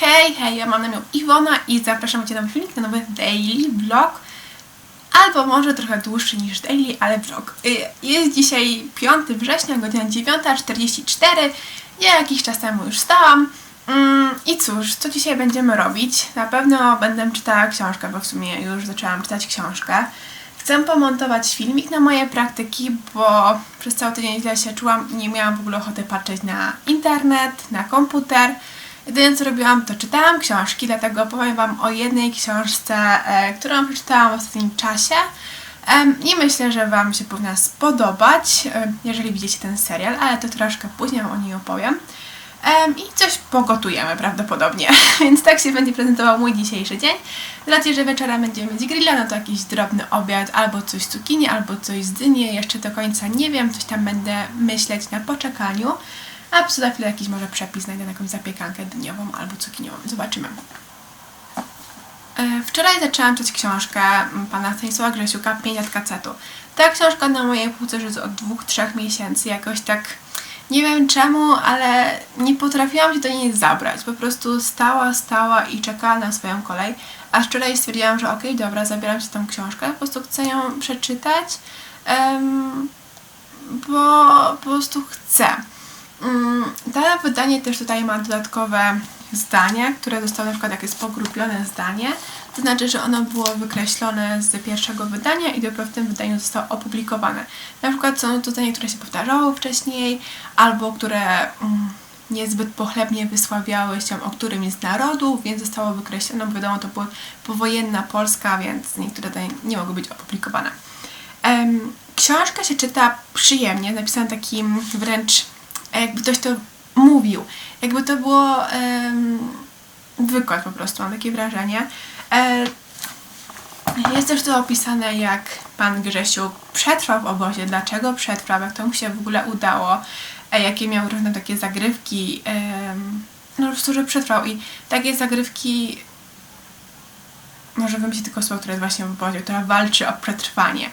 Hej, hej, ja mam na imię Iwona i zapraszam Cię na filmik, na nowy daily vlog. Albo może trochę dłuższy niż daily, ale vlog. Y, Jest dzisiaj 5 września, godzina 9.44. Ja jakiś czas temu już stałam. Mm, I cóż, co dzisiaj będziemy robić? Na pewno będę czytała książkę, bo w sumie już zaczęłam czytać książkę. Chcę pomontować filmik na moje praktyki, bo przez cały tydzień źle się czułam i nie miałam w ogóle ochoty patrzeć na internet, na komputer. Co robiłam, to czytałam książki, dlatego powiem Wam o jednej książce, e, którą przeczytałam w ostatnim czasie. I myślę, że Wam się powinna spodobać, jeżeli widzicie ten serial, ale to troszkę później Wam o niej opowiem. Em, I coś pogotujemy prawdopodobnie, więc tak się będzie prezentował mój dzisiejszy dzień. Racji, że wieczorem będziemy mieć grilla, no to jakiś drobny obiad, albo coś z cukinii, albo coś z dyni, jeszcze do końca nie wiem, coś tam będę myśleć na poczekaniu. A co za chwilę jakiś może przepis znajdę na jakąś zapiekankę dyniową albo cukiniową. Zobaczymy. E, Wczoraj zaczęłam czytać książkę pana Stanisława Grzesiuka Pięć kacetu. Ta książka na mojej półce już jest od dwóch, trzech miesięcy. Jakoś tak nie wiem czemu, ale nie potrafiłam się do niej zabrać. Po prostu stała, stała i czekała na swoją kolej. A wczoraj stwierdziłam, że okej, dobra, zabieram się tą książkę, po prostu chcę ją przeczytać, em, bo po prostu chcę. Mm, Dane wydanie też tutaj ma dodatkowe zdania, które zostały na przykład jak jest pogrupione zdanie, to znaczy, że ono było wykreślone z pierwszego wydania i dopiero w tym wydaniu zostało opublikowane. Na przykład są to zdania, które się powtarzało wcześniej, albo które mm, niezbyt pochlebnie wysławiały się o którymś z narodów, więc zostało wykreślone, bo wiadomo, to była powojenna Polska, więc niektóre zdania nie mogły być opublikowane. Książka się czyta przyjemnie, napisana takim wręcz, jakby ktoś to mówił. Jakby to było em, wykład po prostu, mam takie wrażenie. E, jest też to opisane, jak pan Grzesiu przetrwał w obozie, dlaczego przetrwał, jak to mu się w ogóle udało, e, jakie miał różne takie zagrywki, em, no po prostu, że przetrwał i takie zagrywki może wymyślić tylko słowo, które jest właśnie w obozie, która walczy o przetrwanie.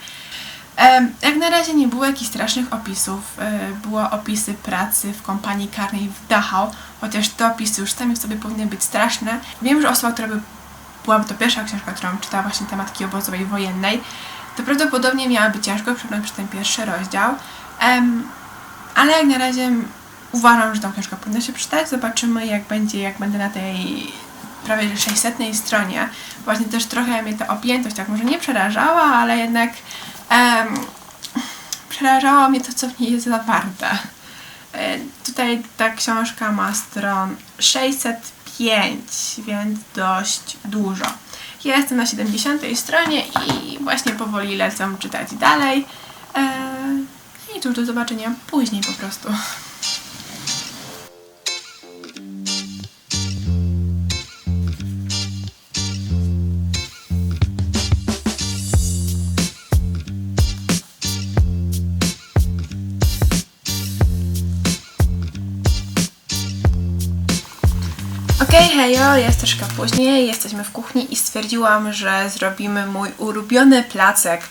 Jak na razie nie było jakichś strasznych opisów. E, Było opisy pracy w kompanii karnej w Dachau, chociaż te opisy już same w sobie powinny być straszne. Wiem, że osoba, która by byłaby to pierwsza książka, którą czytała właśnie tematki obozowej wojennej, to prawdopodobnie miałaby ciężko przebrnąć przez ten pierwszy rozdział. Ale jak na razie uważam, że tą książkę powinno się przeczytać. Zobaczymy jak będzie, jak będę na tej prawie 600 stronie. Właśnie też trochę mnie ta objętość tak może nie przerażała, ale jednak em, przerażało mnie to, co w niej jest zawarte. E, Tutaj ta książka ma stron 605, więc dość dużo. Ja jestem na 70 stronie i właśnie powoli lecę czytać dalej. E, I cóż, do zobaczenia później po prostu. Hejo, jest troszkę później, jesteśmy w kuchni i stwierdziłam, że zrobimy mój ulubiony placek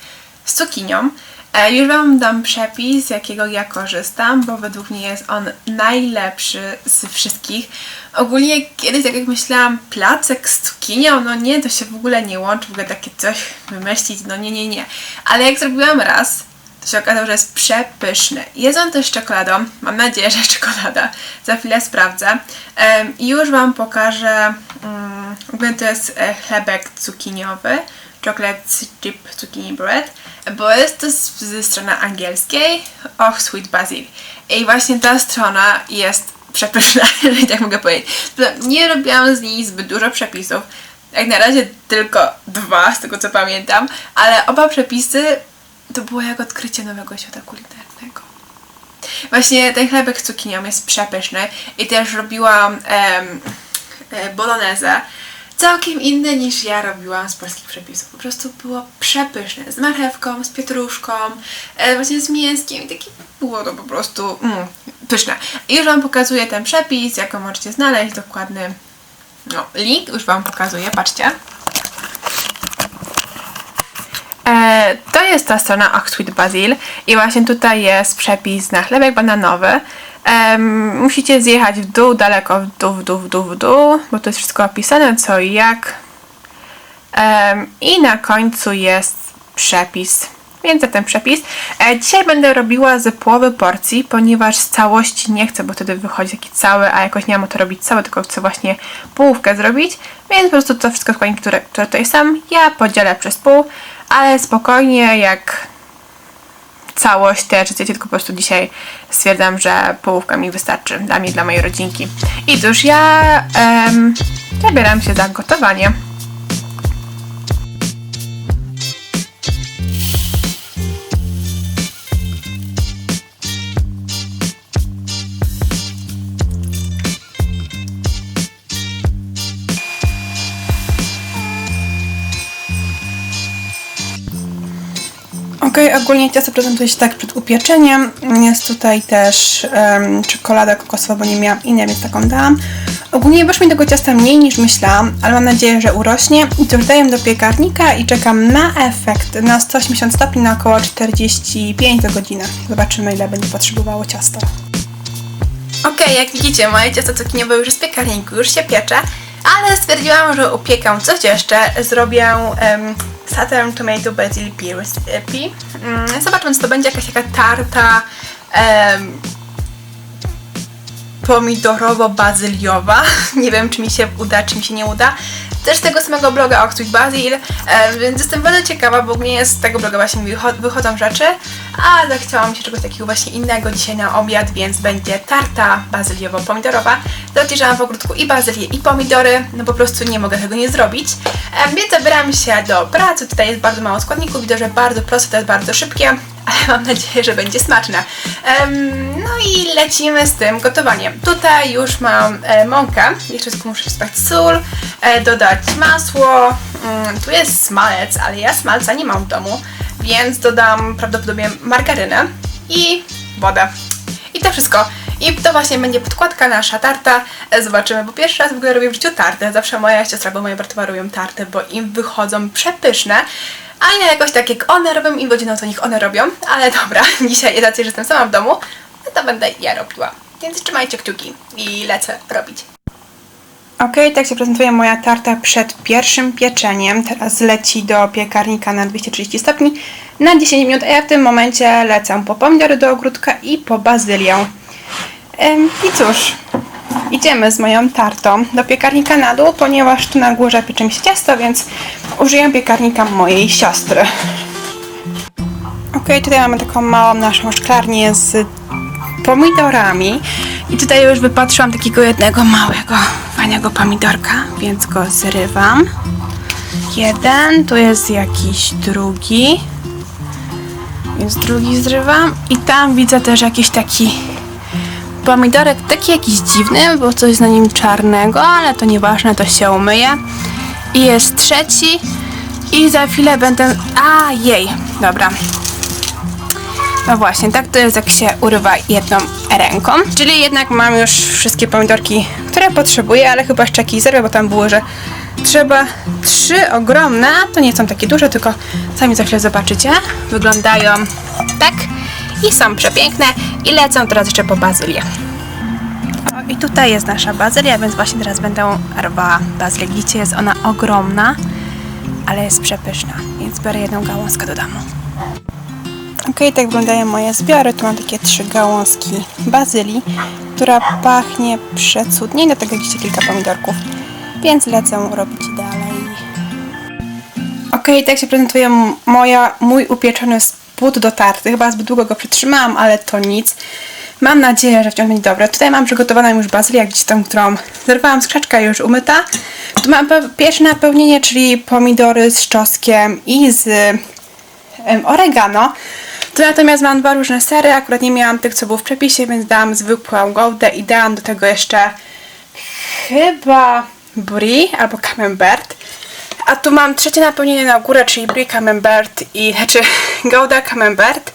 z cukinią. E, już Wam dam przepis, z jakiego ja korzystam, bo według mnie jest on najlepszy z wszystkich. Ogólnie kiedyś, tak jak myślałam, placek z cukinią, no nie, to się w ogóle nie łączy, w ogóle takie coś wymyślić, no nie, nie, nie. Ale jak zrobiłam raz, to się okazało, że jest przepyszny. On też czekoladą. Mam nadzieję, że czekolada. Za chwilę sprawdzę. I już Wam pokażę. Um, to jest e, chlebek cukiniowy. Chocolate chip zucchini bread. Bo jest to z, ze strony angielskiej. Och, sweet basil. I właśnie ta strona jest przepyszna, jeżeli tak mogę powiedzieć. To Nie robiłam z niej zbyt dużo przepisów. Jak na razie tylko dwa, z tego co pamiętam, ale oba przepisy to było jak odkrycie nowego świata kulinarnego. Właśnie ten chlebek z cukinią jest przepyszny i też robiłam em, e, bolognese całkiem inne niż ja robiłam z polskich przepisów. Po prostu było przepyszne. Z marchewką, z pietruszką, e, właśnie z mięskiem i takie było to po prostu mm, pyszne. I już Wam pokazuję ten przepis, jak go możecie znaleźć, dokładny no, link już Wam pokazuję, patrzcie. E, to jest ta strona Och Basil i właśnie tutaj jest przepis na chlebek bananowy. Em, musicie zjechać w dół, daleko w dół, w dół, w dół, w dół, bo to jest wszystko opisane, co i jak. Em, I na końcu jest przepis. Więc za ten przepis. E, dzisiaj będę robiła z połowy porcji, ponieważ z całości nie chcę, bo wtedy wychodzi taki cały, a jakoś nie mam o to robić całe, tylko chcę właśnie połówkę zrobić. Więc po prostu to wszystko składniki, które, które tutaj są, ja podzielę przez pół, ale spokojnie, jak całość też chcecie, tylko po prostu dzisiaj stwierdzam, że połówka mi wystarczy dla mnie, dla mojej rodzinki. I cóż, ja em, zabieram się za gotowanie. Okej, ogólnie ciasto prezentuje się tak przed upieczeniem. Jest tutaj też em, czekolada kokosowa, bo nie miałam innej, więc taką dałam. Ogólnie wyszło mi tego ciasta mniej niż myślałam, ale mam nadzieję, że urośnie. I to już daję do piekarnika i czekam na efekt na 180 stopni na około 45 do godziny. Zobaczymy ile będzie potrzebowało ciasto. Okej, jak widzicie, moje ciasto cukiniowe już jest w piekarniku, już się piecze, ale stwierdziłam, że upiekam coś jeszcze. Zrobię um, Saturn Tomato Basil Pea recipe. Mm, zobaczymy, co to będzie, jakaś taka tarta em, pomidorowo-bazyliowa. Nie wiem, czy mi się uda, czy mi się nie uda. Też tego samego bloga Oxford Basil, e, więc jestem bardzo ciekawa, bo mnie z tego bloga właśnie wychodzą rzeczy, a zachciałam się czegoś takiego właśnie innego dzisiaj na obiad, więc będzie tarta bazyliowo-pomidorowa. Mam w ogródku i bazylię, i pomidory, no po prostu nie mogę tego nie zrobić. E, więc zabieram się do pracy, tutaj jest bardzo mało składników, widzę, że bardzo proste, to jest bardzo szybkie, ale mam nadzieję, że będzie smaczne. Em, no i lecimy z tym gotowaniem. Tutaj już mam e, mąkę, jeszcze muszę wstać sól, e, dodać masło, mm, tu jest smalec, ale ja smalca nie mam w domu, więc dodam prawdopodobnie margarynę i wodę. I to wszystko. I to właśnie będzie podkładka nasza tarta. E, Zobaczymy, bo pierwszy raz w ogóle robię w życiu tartę. Zawsze moja siostra, bo moja bratowa robią tartę, bo im wychodzą przepyszne. A ja jakoś tak jak one robią, im godziną to niech one robią. Ale dobra, dzisiaj racji, że jestem sama w domu, no to będę ja robiła. Więc trzymajcie kciuki i lecę robić. Ok, tak się prezentuje moja tarta przed pierwszym pieczeniem. Teraz leci do piekarnika na 230 stopni na 10 minut, a ja w tym momencie lecę po pomidory do ogródka i po bazylię. I cóż, idziemy z moją tartą do piekarnika na dół, ponieważ tu na górze piecze mi się ciasto, więc użyję piekarnika mojej siostry. Ok, tutaj mamy taką małą naszą szklarnię z pomidorami. I tutaj już wypatrzyłam takiego jednego małego, fajnego pomidorka, więc go zrywam. Jeden, tu jest jakiś drugi. Więc drugi zrywam. I tam widzę też jakiś taki pomidorek, taki jakiś dziwny, bo coś na nim czarnego, ale to nieważne, to się umyje. I jest trzeci. I za chwilę będę... A, jej, dobra. No właśnie, tak to jest jak się urywa jedną ręką. Czyli jednak mam już wszystkie pomidorki, które potrzebuję, ale chyba jeszcze jakieś zerwę, bo tam było, że trzeba trzy ogromne, to nie są takie duże, tylko sami za chwilę zobaczycie. Wyglądają tak i są przepiękne i lecą teraz jeszcze po bazylię. O, I tutaj jest nasza bazylia, więc właśnie teraz będę rwała bazylię. Widzicie, jest ona ogromna, ale jest przepyszna, więc biorę jedną gałązkę do domu. Ok, tak wyglądają moje zbiory. Tu mam takie trzy gałązki bazylii, która pachnie przecudnie. Do tego widzicie kilka pomidorków, więc lecę robić dalej. Ok, tak się prezentuje moja, mój upieczony spód do tarty. Chyba zbyt długo go przytrzymałam, ale to nic. Mam nadzieję, że wciąż będzie dobre. Tutaj mam przygotowaną już bazylię, jak widzicie tą, którą zerwałam z krzaczka już umyta. Tu mam pierwsze napełnienie, czyli pomidory z czosnkiem i z oregano. Tu natomiast mam dwa różne sery, akurat nie miałam tych, co było w przepisie, więc dałam zwykłą goudę i dałam do tego jeszcze chyba brie albo camembert. A tu mam trzecie napełnienie na górę, czyli brie camembert i, znaczy gouda camembert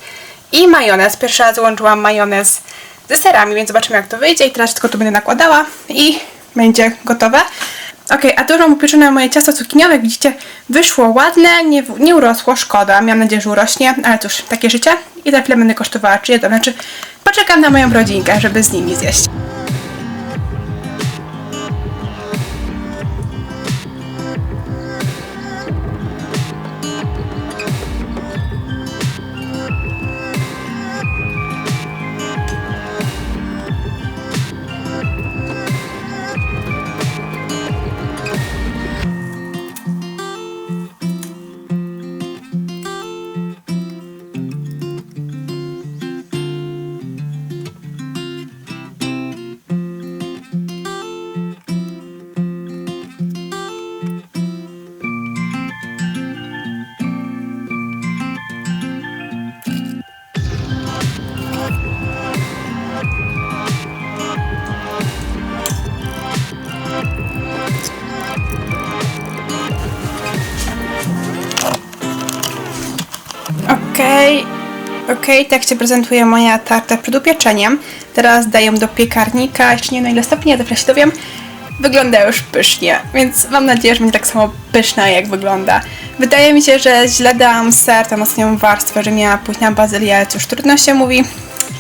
i majonez. Pierwszy raz łączyłam majonez ze serami, więc zobaczymy jak to wyjdzie i teraz tylko tu będę nakładała i będzie gotowe. Okej, a tu mam upieczone moje ciasto cukiniowe, jak widzicie, wyszło ładne, nie, nie urosło, szkoda, miałam nadzieję, że urośnie, ale cóż, takie życie i za chwilę będę kosztowała, czy jedno, znaczy poczekam na moją rodzinkę, żeby z nimi zjeść. Okej, okej, tak się prezentuje moja tarta przed upieczeniem. Teraz daję do piekarnika, jeszcze nie na ile stopni, ja zawsze się dowiem. Wygląda już pysznie, więc mam nadzieję, że będzie tak samo pyszna jak wygląda. Wydaje mi się, że źle dałam ser, tą ostatnią warstwę, że miała pójść na bazylię, ale cóż, trudno się mówi.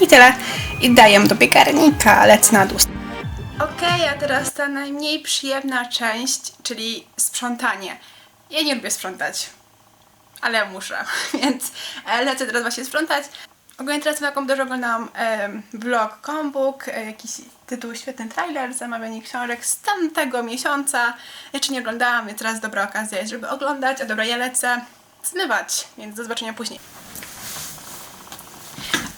I tyle. I daję do piekarnika, lecę na dół. Okej, a teraz ta najmniej przyjemna część, czyli sprzątanie. Ja nie lubię sprzątać ale muszę, więc e, lecę teraz właśnie sprzątać. Ogólnie teraz na komputerze oglądałam e, vlog Kombuk, e, jakiś tytuł Świetny trailer, zamawianie książek z tamtego miesiąca. Jeszcze nie oglądałam, więc teraz dobra okazja jest, żeby oglądać, a dobra, ja lecę zmywać, więc do zobaczenia później.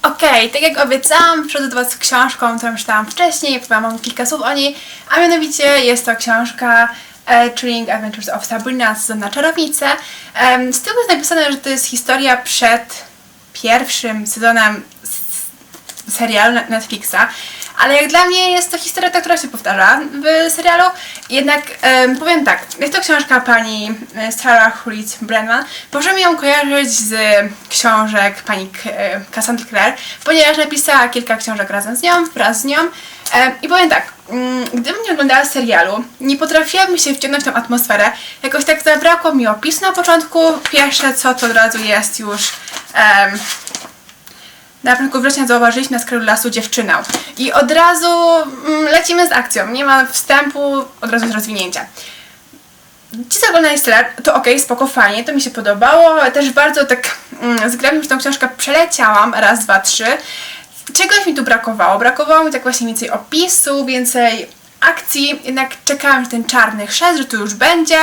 Okej, tak jak obiecałam, przychodzę do Was z książką, którą czytałam wcześniej, powiem Wam kilka słów o niej, a mianowicie jest to książka e, Thrilling Adventures of Sabrina, sezon na czarownicę. Z tyłu jest napisane, że to jest historia przed pierwszym sezonem serialu Netflixa, ale jak dla mnie jest to historia ta, która się powtarza w serialu. Jednak em, powiem tak, jest to książka pani e, Sarah Hulit Brennan. Możemy ją kojarzyć z książek pani e, Cassandry Clare, ponieważ napisała kilka książek razem z nią, wraz z nią. Em, I powiem tak, gdybym nie oglądała serialu, nie potrafiłabym się wciągnąć w tę atmosferę. Jakoś tak zabrakło mi opisu na początku. Pierwsze co to od razu jest już em, na początku września zauważyliśmy na skraju lasu dziewczynę. I od razu mm, lecimy z akcją. Nie ma wstępu, od razu z rozwinięcia. Ci co oglądali serial, to okej, spoko, fajnie, to mi się podobało. Też bardzo tak mm, zgrabnie już tą książkę przeleciałam, raz, dwa, trzy. Czegoś mi tu brakowało. Brakowało mi tak właśnie więcej opisu, więcej akcji. Jednak czekałam, że ten czarny chrzest, że tu już będzie.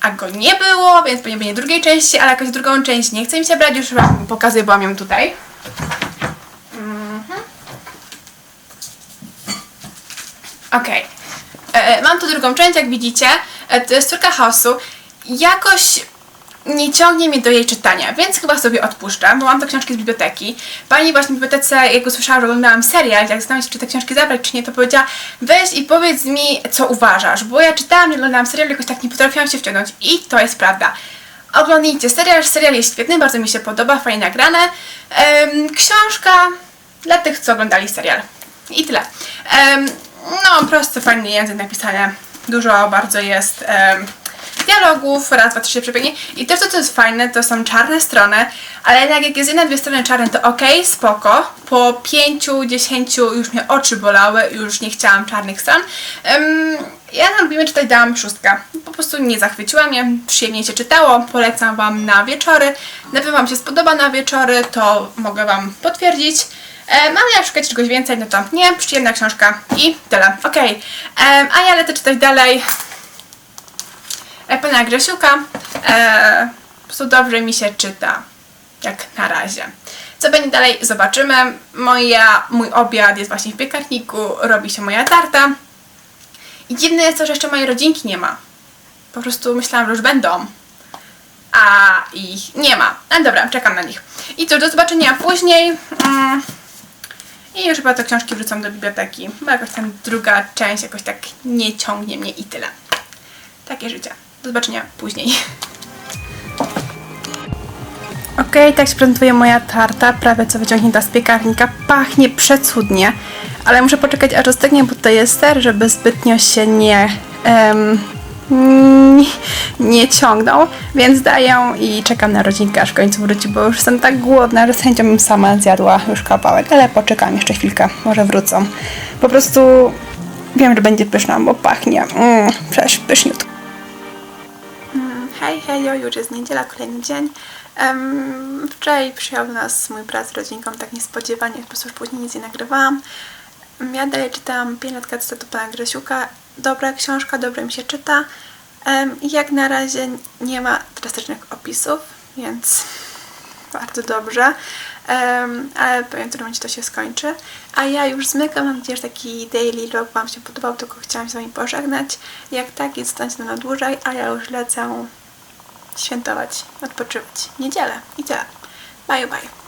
A go nie było, więc pewnie będzie drugiej części, ale jakoś drugą część nie chce mi się brać. Już wam pokazuję, byłam ją tutaj. Okej. E, Mam tu drugą część, jak widzicie. E, To jest córka chaosu. Jakoś nie ciągnie mnie do jej czytania, więc chyba sobie odpuszczam, bo mam te książki z biblioteki. Pani właśnie w bibliotece, jak usłyszałam, że oglądałam serial, jak zastanawiam się, czy te książki zabrać, czy nie, to powiedziała, weź i powiedz mi, co uważasz, bo ja czytałam, nie oglądałam serial, jakoś tak nie potrafiłam się wciągnąć i to jest prawda. Oglądajcie serial, serial jest świetny, bardzo mi się podoba, fajnie nagrane. Książka dla tych, co oglądali serial. I tyle. Em, no, prosty, fajny język napisania. Dużo bardzo jest dialogów, raz, dwa, trzy się przebiegnie. I też to, co jest fajne, to są czarne strony, ale jednak jak jest jedna, dwie strony czarne, to okej, spoko. Po pięciu, dziesięciu już mnie oczy bolały, już nie chciałam czarnych stron. Em, ja na lubimy czytać dałam szóstkę. Po prostu nie zachwyciła mnie, przyjemnie się czytało, polecam Wam na wieczory. Na pewno Wam się spodoba na wieczory, to mogę Wam potwierdzić. Um, ale jak szukacie czegoś więcej, no to nie, przyjemna książka i tyle. Okej, Em, a ja lecę czytać dalej pana Grzesiuka. E, po prostu dobrze mi się czyta, jak na razie. Co będzie dalej, zobaczymy. Moja, mój obiad jest właśnie w piekarniku, robi się moja tarta. I dziwne jest to, że jeszcze mojej rodzinki nie ma. Po prostu myślałam, że już będą. A ich nie ma. No dobra, czekam na nich. I cóż, do zobaczenia później. Mm. I już chyba te książki wrzucam do biblioteki, bo jakoś tam druga część jakoś tak nie ciągnie mnie i tyle. Takie życie. Do zobaczenia później. Okej, tak się prezentuje moja tarta, prawie co wyciągnięta z piekarnika. Pachnie przecudnie, ale muszę poczekać aż ostygnie, bo to jest ser, żeby zbytnio się nie em, mm, nie ciągną, więc daję i czekam na rodzinkę, aż w końcu wróci, bo już jestem tak głodna, że z chęcią bym sama zjadła już kawałek, ale poczekam jeszcze chwilkę, może wrócą. Po prostu wiem, że będzie pyszna, bo pachnie mm, przecież pyszniutko. Hej, hejo, już jest niedziela, kolejny dzień. Em, wczoraj przyjechał do nas mój brat z rodzinką, tak niespodziewanie, po prostu już później nic nie nagrywałam. Ja dalej czytam 5 lat cytatu pana Grzesiuka. Dobra książka, dobrze mi się czyta. I jak na razie nie ma drastycznych opisów, więc bardzo dobrze. Em, ale w którym momencie to się skończy. A ja już zmykam, mam nadzieję, że taki daily vlog Wam się podobał, tylko chciałam się z Wami pożegnać. Jak tak, jest zostańcie na dłużej, a ja już lecę świętować, odpoczywać. Niedzielę i tyle. Bye, bye.